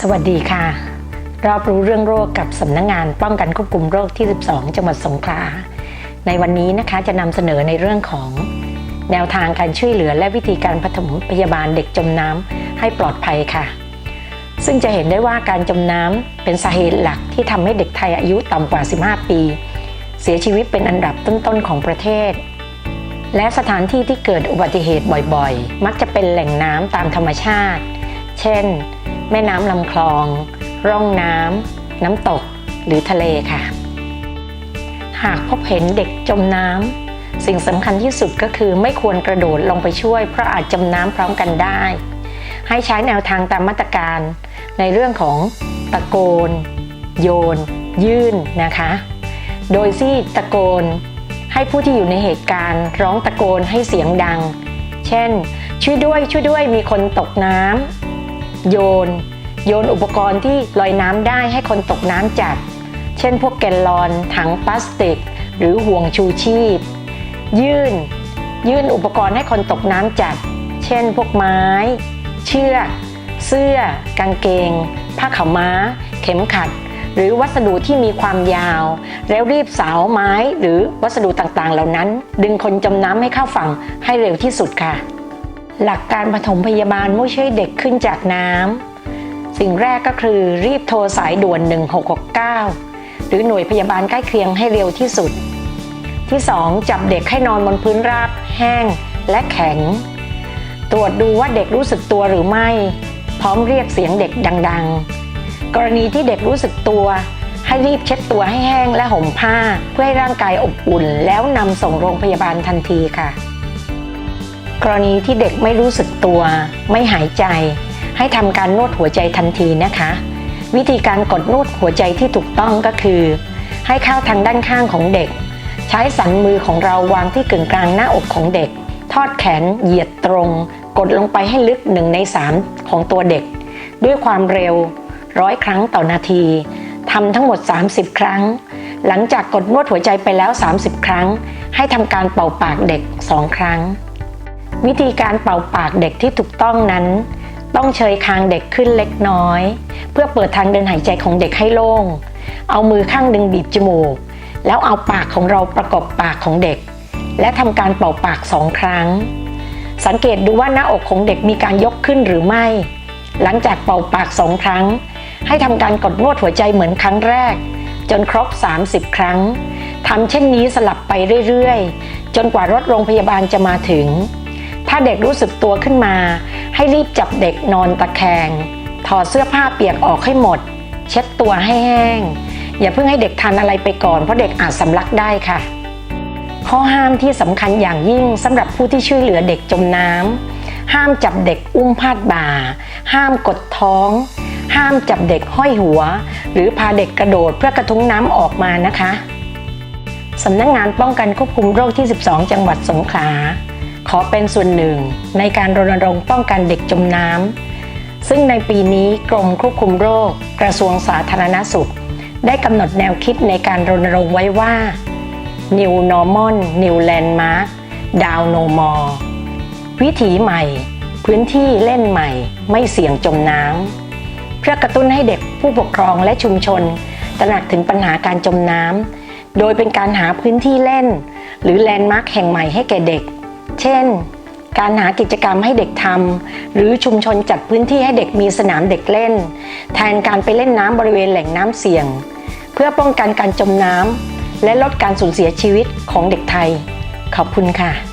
สวัสดีค่ะ รอบรู้เรื่องโรคกับสำนักงงานป้องกันควบคุมโรคที่ 12 จังหวัดสงขลา ในวันนี้นะคะจะนำเสนอในเรื่องของ แนวทางการช่วยเหลือและวิธีการปฐมพยาบาลเด็กจมน้ำให้ปลอดภัยค่ะ ซึ่งจะเห็นได้ว่าการจมน้ำเป็นสาเหตุหลักที่ทำให้เด็กไทยอายุต่ำกว่า 15 ปี เสียชีวิตเป็นอันดับต้นๆของประเทศและสถานที่ที่เกิดอุบัติเหตุบ่อยๆ มักจะเป็นแหล่งน้ำตามธรรมชาติ เช่น แม่น้ำลำคลอง ร่องน้ำน้ำตกหรือทะเลค่ะ หากพบเห็นเด็กจมน้ำสิ่งสำคัญที่สุดก็คือไม่ควรกระโดดลงไปช่วย เพราะอาจจมน้ำพร้อมกันได้ ให้ใช้แนวทางตามมาตรการ ในเรื่องของตะโกน โยน ยื่นนะคะ โดยที่ตะโกนให้ผู้ที่อยู่ในเหตุการณ์ร้องตะโกนให้เสียงดัง เช่น ช่วยด้วยช่วยด้วยมีคนตกน้ำ โยน โยนอุปกรณ์ที่ลอยน้ำได้ให้คนตกน้ำจับเช่นพวกแกลลอน ถังพลาสติก หรือห่วงชูชีพ ยื่น ยื่นอุปกรณ์ให้คนตกน้ำจับเช่นพวกไม้ เชือก เสื้อ กางเกง ผ้าขาวม้า เข็มขัด หรือวัสดุที่มีความยาว แล้วรีบสาวไม้หรือวัสดุต่างๆ เหล่านั้น ดึงคนจมน้ำให้เข้าฝั่งให้เร็วที่สุดค่ะ หลักการปฐมพยาบาลเมื่อช่วยเด็กขึ้นจากน้ำสิ่งแรกก็คือรีบโทรสายด่วน 1669 หรือหน่วยพยาบาลใกล้เคียงให้เร็วที่สุด ที่ 2 จับเด็กให้นอนบนพื้นราบ แห้งและแข็ง ตรวจดูว่าเด็กรู้สึกตัวหรือไม่ พร้อมเรียกเสียงเด็กดัง ๆ กรณีที่เด็กรู้สึกตัวให้รีบเช็ดตัวให้แห้งและห่มผ้า เพื่อให้ร่างกายอบอุ่น แล้วนำส่งโรงพยาบาลทันทีค่ะ กรณีที่เด็กไม่รู้สึกตัว ไม่หายใจ ให้ทำการนวดหัวใจทันทีนะคะ วิธีการกดนวดหัวใจที่ถูกต้องก็คือ ให้เข้าทางด้านข้างของเด็ก ใช้สันมือของเราวางที่กึ่งกลางหน้าอกของเด็ก ทอดแขนเหยียดตรง กดลงไปให้ลึกหนึ่งในสามของตัวเด็ก ด้วยความเร็วร้อยครั้งต่อนาทีทำทั้งหมด 30 ครั้ง หลังจากกดนวดหัวใจไปแล้ว 30 ครั้ง ให้ทำการเป่าปากเด็ก 2 ครั้ง วิธีการเป่าปากเด็กที่ถูกต้องนั้น ต้องเชยคางเด็กขึ้นเล็กน้อย เพื่อเปิดทางเดินหายใจของเด็กให้โล่ง เอามือข้างดึงบีบจมูก แล้วเอาปากของเราประกบปากของเด็ก และทำการเป่าปากสองครั้ง สังเกตดูว่าหน้าอกของเด็กมีการยกขึ้นหรือไม่ หลังจากเป่าปากสองครั้ง ให้ทำการกดนวดหัวใจเหมือนครั้งแรก จนครบ 30 ครั้งทำเช่นนี้สลับไปเรื่อยๆ จนกว่ารถโรงพยาบาลจะมาถึง ถ้าเด็กรู้สึกตัวขึ้นมา ให้รีบจับเด็กนอนตะแคง ถอดเสื้อผ้าเปียกออกให้หมด เช็ดตัวให้แห้ง อย่าเพิ่งให้เด็กทานอะไรไปก่อนเพราะเด็กอาจสำลักได้ค่ะ ข้อห้ามที่สำคัญอย่างยิ่งสำหรับผู้ที่ช่วยเหลือเด็กจมน้ำห้ามจับเด็กอุ้มพาดบ่า ห้ามกดท้อง ห้ามจับเด็กห้อยหัว หรือพาเด็กกระโดดเพื่อกระทุ้งน้ำออกมานะคะสำนักงงานป้องกันควบคุมโรคที่ 12 จังหวัดสงขลา ขอเป็นส่วนหนึ่งในการรณรงค์ป้องกันเด็กจมน้ำซึ่งในปีนี้กรมควบคุมโรค กระทรวงสาธารณสุข ได้กำหนดแนวคิดในการรณรงค์ไว้ว่า New Normal New Landmark Down No More วิถีใหม่ พื้นที่เล่นใหม่ ไม่เสี่ยงจมน้ำเพื่อกระตุ้นให้เด็กผู้ปกครองและชุมชน ตระหนักถึงปัญหาการจมน้ำโดยเป็นการหาพื้นที่เล่น หรือแลนด์มาร์คแห่งใหม่ให้แก่เด็ก เช่น การหากิจกรรมให้เด็กทำหรือชุมชนจัดพื้นที่ให้เด็กมีสนามเด็กเล่น แทนการไปเล่นน้ำบริเวณแหล่งน้ำเสี่ยง เพื่อป้องกันการจมน้ำและลดการสูญเสียชีวิตของเด็กไทย ขอบคุณค่ะ